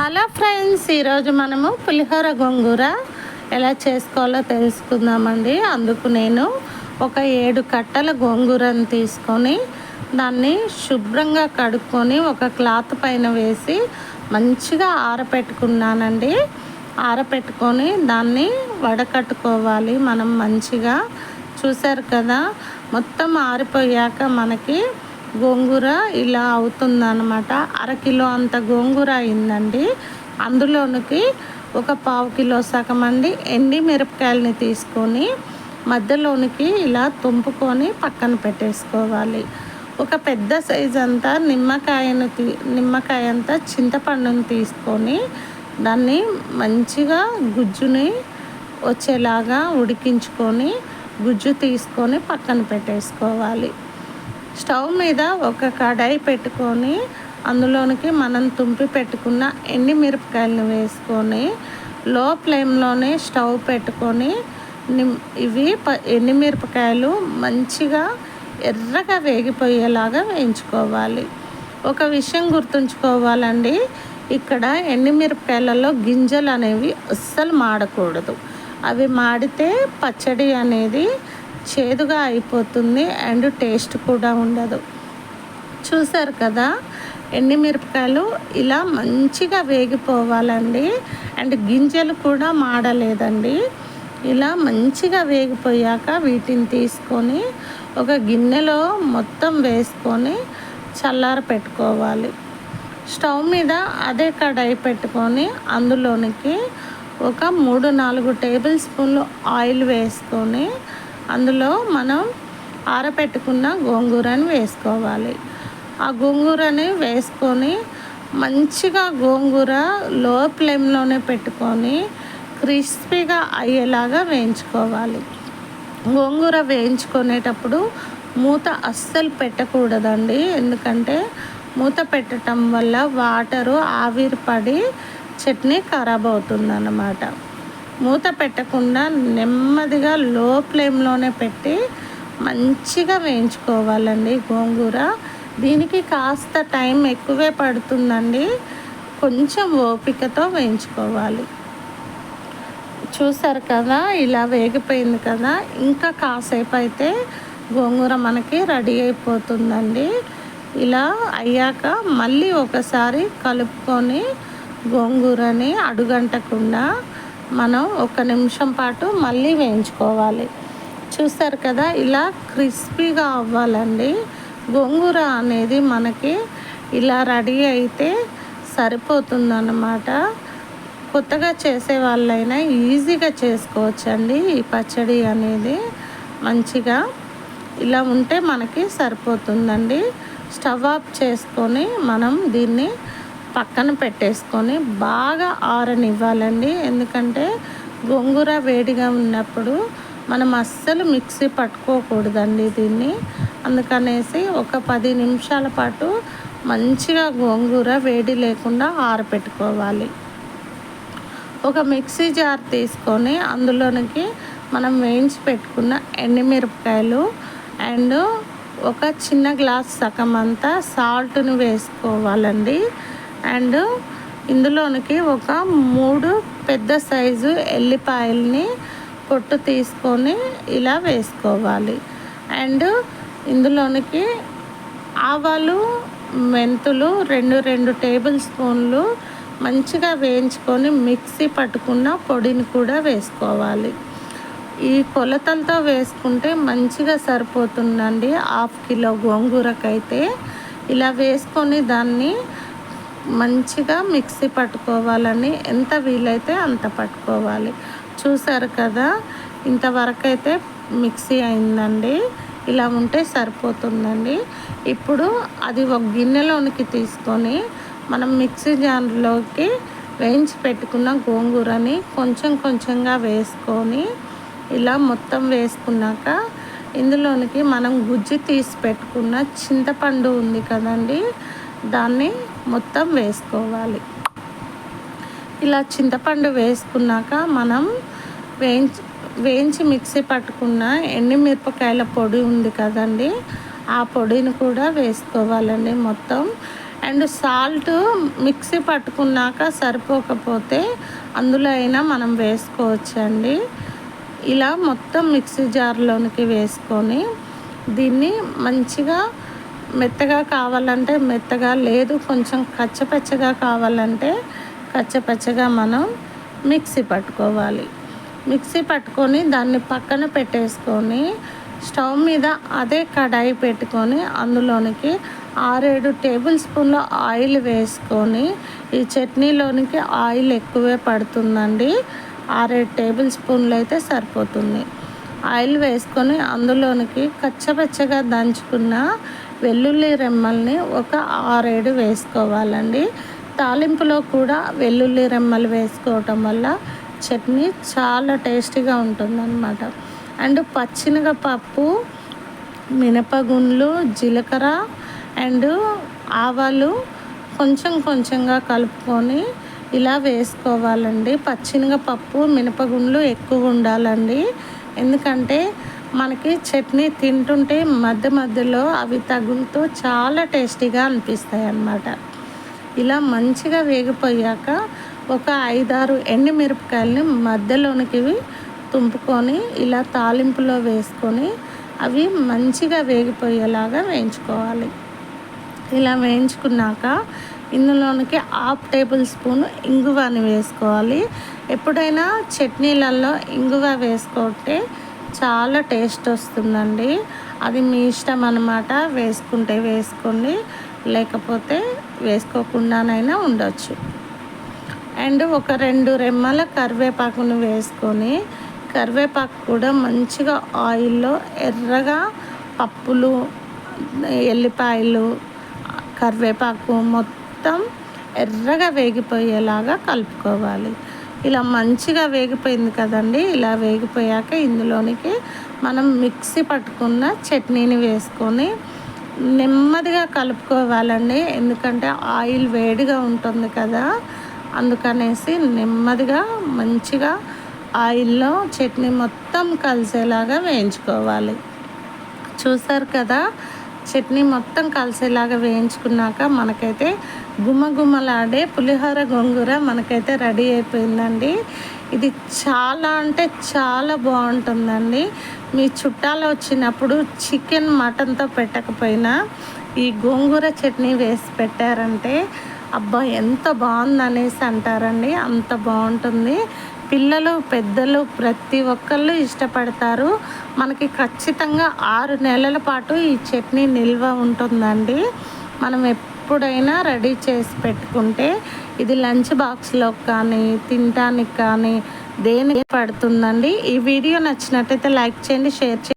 Hello friends ఈరోజు మనము పులిహోర గోంగూర ఎలా చేసుకోవాలో తెలుసుకుందామండి. అందుకు నేను ఒక ఏడు కట్టల గోంగూరను తీసుకొని దాన్ని శుభ్రంగా కడుక్కొని ఒక క్లాత్ పైన వేసి మంచిగా ఆరపెట్టుకున్నానండి. ఆరపెట్టుకొని దాన్ని వడకట్టుకోవాలి. మనం మంచిగా చూసారు కదా మొత్తం ఆరిపోయాక మనకి గోంగూర ఇలా అవుతుందన్నమాట. అరకిలో అంత గోంగూర అయిందండి. అందులోనికి ఒక పావు కిలో సగం అండి. ఎండి మిరపకాయలని తీసుకొని మధ్యలోనికి ఇలా తుంపుకొని పక్కన పెట్టేసుకోవాలి. ఒక పెద్ద సైజ్ అంతా నిమ్మకాయను తీ నిమ్మకాయ అంతా చింతపండును తీసుకొని దాన్ని మంచిగా గుజ్జుని వచ్చేలాగా ఉడికించుకొని గుజ్జు తీసుకొని పక్కన పెట్టేసుకోవాలి. స్టవ్ మీద ఒక కడాయి పెట్టుకొని అందులోనికి మనం తుంపి పెట్టుకున్న ఎండి మిరపకాయలను వేసుకొని లో ఫ్లేమ్లోనే స్టవ్ పెట్టుకొని ఇవి ప ఎండి మిరపకాయలు మంచిగా ఎర్రగా వేగిపోయేలాగా వేయించుకోవాలి. ఒక విషయం గుర్తుంచుకోవాలండి ఇక్కడ ఎండిమిరపకాయలలో గింజలు అనేవి అస్సలు మాడకూడదు. అవి మాడితే పచ్చడి అనేది చేదుగా అయిపోతుంది అండ్ టేస్ట్ కూడా ఉండదు. చూసారు కదా? ఎండిమిరపకాయలు ఇలా మంచిగా వేగిపోవాలండి. అండ్ గింజలు కూడా మాడలేదండి. ఇలా మంచిగా వేగిపోయాక వీటిని తీసుకొని ఒక గిన్నెలో మొత్తం వేసుకొని చల్లార పెట్టుకోవాలి. స్టవ్ మీద అదే కడాయి పెట్టుకొని అందులోనికి ఒక మూడు నాలుగు టేబుల్ స్పూన్లు ఆయిల్ వేసుకొని అందులో మనం ఆరపెట్టుకున్న గోంగూరని వేసుకోవాలి. ఆ గోంగూరని వేసుకొని మంచిగా గోంగూర లో ఫ్లేమ్లోనే పెట్టుకొని క్రిస్పీగా అయ్యేలాగా వేయించుకోవాలి. గోంగూర వేయించుకునేటప్పుడు మూత అస్సలు పెట్టకూడదండి. ఎందుకంటే మూత పెట్టడం వల్ల వాటరు ఆవిరి పడి చట్నీ ఖరాబ్ అవుతుందన్నమాట. మూత పెట్టకుండా నెమ్మదిగా లో ఫ్లేమ్లోనే పెట్టి మంచిగా వేయించుకోవాలండి గోంగూర. దీనికి కాస్త టైం ఎక్కువే పడుతుందండి. కొంచెం ఓపికతో వేయించుకోవాలి. చూసారు కదా ఇలా వేగిపోయింది కదా. ఇంకా కాసేపు అయితే గోంగూర మనకి రెడీ అయిపోతుందండి. ఇలా అయ్యాక మళ్ళీ ఒకసారి కలుపుకొని గోంగూరని అడుగంటకుండా మనం ఒక నిమిషం పాటు మళ్ళీ వేయించుకోవాలి. చూస్తారు కదా ఇలా క్రిస్పీగా అవ్వాలండి. గోంగూర అనేది మనకి ఇలా రెడీ అయితే సరిపోతుందన్నమాట. కొత్తగా చేసే వాళ్ళైనా ఈజీగా చేసుకోవచ్చండి ఈ పచ్చడి అనేది. మంచిగా ఇలా ఉంటే మనకి సరిపోతుందండి. స్టవ్ ఆఫ్ చేసుకొని మనం దీన్ని పక్కన పెట్టేసుకొని బాగా ఆరనివ్వాలండి. ఎందుకంటే గోంగూర వేడిగా ఉన్నప్పుడు మనం అస్సలు మిక్సీ పట్టుకోకూడదండి దీన్ని. అందుకనేసి ఒక పది నిమిషాల పాటు మంచిగా గోంగూర వేడి లేకుండా ఆరపెట్టుకోవాలి. ఒక మిక్సీ జార్ తీసుకొని అందులోనికి మనం వేయించి పెట్టుకున్న ఎండుమిరపకాయలు అండ్ ఒక చిన్న గ్లాస్ సగం అంతా సాల్ట్ని వేసుకోవాలండి. అండ్ ఇందులోనికి ఒక మూడు పెద్ద సైజు ఎల్లిపాయల్ని పొట్టు తీసుకొని ఇలా వేసుకోవాలి. అండ్ ఇందులోనికి ఆవాలు మెంతులు రెండు రెండు టేబుల్ స్పూన్లు మంచిగా వేయించుకొని మిక్సీ పట్టుకున్న పొడిని కూడా వేసుకోవాలి. ఈ కొలతలతో వేసుకుంటే మంచిగా సరిపోతుందండి. హాఫ్ కిలో గోంగూరకైతే. ఇలా వేసుకొని దాన్ని మంచిగా మిక్సీ పట్టుకోవాలని ఎంత వీలైతే అంత పట్టుకోవాలి. చూసారు కదా ఇంతవరకు అయితే మిక్సీ అయిందండి. ఇలా ఉంటే సరిపోతుందండి. ఇప్పుడు అది ఒక గిన్నెలోనికి తీసుకొని మనం మిక్సీ జార్లోకి వేయించి పెట్టుకున్న గోంగూరని కొంచెం కొంచెంగా వేసుకొని ఇలా మొత్తం వేసుకున్నాక ఇందులోనికి మనం గుజ్జు తీసి పెట్టుకున్న చింతపండు ఉంది కదండి దాన్ని మొత్తం వేసుకోవాలి. ఇలా చింతపండు వేసుకున్నాక మనం వేయించి వేయించి మిక్సీ పట్టుకున్న ఎండుమిరపకాయల పొడి ఉంది కదండి ఆ పొడిని కూడా వేసుకోవాలండి మొత్తం. అండ్ సాల్ట్ మిక్సీ పట్టుకున్నాక సరిపోకపోతే అందులో అయినా మనం వేసుకోవచ్చండి. ఇలా మొత్తం మిక్సీ జార్లోనికి వేసుకొని దీన్ని మంచిగా మెత్తగా కావాలంటే మెత్తగా లేదు కొంచెం కచ్చపచ్చగా కావాలంటే కచ్చపచ్చగా మనం మిక్సీ పట్టుకోవాలి. మిక్సీ పట్టుకొని దాన్ని పక్కన పెట్టేసుకొని స్టవ్ మీద అదే కడాయి పెట్టుకొని అందులోనికి ఆరేడు టేబుల్ స్పూన్ల ఆయిల్ వేసుకొని ఈ చట్నీలోనికి ఆయిల్ ఎక్కువే పడుతుందండి. ఆరేడు టేబుల్ స్పూన్లు అయితే సరిపోతుంది. ఆయిల్ వేసుకొని అందులోనికి కచ్చపచ్చగా దంచుకున్న వెల్లుల్లి రెమ్మల్ని ఒక ఆరేడు వేసుకోవాలండి. తాలింపులో కూడా వెల్లుల్లి రెమ్మలు వేసుకోవటం వల్ల చట్నీ చాలా టేస్టీగా ఉంటుందన్నమాట. అండ్ పచ్చినగపప్పు మినపగుండ్లు జీలకర్ర అండ్ ఆవాలు కొంచెం కొంచెంగా కలుపుకొని ఇలా వేసుకోవాలండి. పచ్చినగపప్పు మినపగుండ్లు ఎక్కువ ఉండాలండి. ఎందుకంటే మనకి చట్నీ తింటుంటే మధ్య మధ్యలో అవి తగులుతూ చాలా టేస్టీగా అనిపిస్తాయి అన్నమాట ఇలా మంచిగా వేగిపోయాక ఒక ఐదారు ఎండుమిరపకాయలని మధ్యలోనికి తుంపుకొని ఇలా తాలింపులో వేసుకొని అవి మంచిగా వేగిపోయేలాగా వేయించుకోవాలి. ఇలా వేయించుకున్నాక ఇందులోనికి హాఫ్ టేబుల్ స్పూన్ ఇంగువని వేసుకోవాలి. ఎప్పుడైనా చట్నీలలో ఇంగువ వేసుకుంటే చాలా టేస్ట్ వస్తుందండి. అది మీ ఇష్టం అనమాట వేసుకుంటే వేసుకోండి లేకపోతే వేసుకోకుండానైనా ఉండొచ్చు. అండ్ ఒక రెండు రెమ్మల కరివేపాకును వేసుకొని కరివేపాకు కూడా మంచిగా ఆయిల్లో ఎర్రగా పప్పులు ఎల్లిపాయలు కరివేపాకు మొత్తం ఎర్రగా వేగిపోయేలాగా కలుపుకోవాలి. ఇలా మంచిగా వేగిపోయింది కదండి. ఇలా వేగిపోయాక ఇందులోనికి మనం మిక్సీ పట్టుకున్న చట్నీని వేసుకొని నెమ్మదిగా కలుపుకోవాలండి. ఎందుకంటే ఆయిల్ వేడిగా ఉంటుంది కదా. అందుకనేసి నెమ్మదిగా మంచిగా ఆయిల్లో చట్నీ మొత్తం కలిసేలాగా వేయించుకోవాలి. చూసారు కదా? చట్నీ మొత్తం కలిసేలాగా వేయించుకున్నాక మనకైతే గుమగుమలాడే పులిహోర గోంగూర మనకైతే రెడీ అయిపోయిందండి. ఇది చాలా అంటే చాలా బాగుంటుందండి. మీ చుట్టాలు వచ్చినప్పుడు చికెన్ మటన్తో పెట్టకపోయినా ఈ గోంగూర చట్నీ వేసి పెట్టారంటే అబ్బా ఎంత బాగుంది అనేసి అంటారండి. అంత బాగుంటుంది. పిల్లలు పెద్దలు ప్రతి ఒక్కళ్ళు ఇష్టపడతారు. మనకి ఖచ్చితంగా ఆరు నెలల పాటు ఈ చట్నీ నిల్వ ఉంటుందండి. మనం ఎప్పుడైనా రెడీ చేసి పెట్టుకుంటే ఇది లంచ్ బాక్స్లో కానీ తినటానికి కానీ దేనికి పడుతుందండి. ఈ వీడియో నచ్చినట్టయితే లైక్ చేయండి షేర్ చేయండి.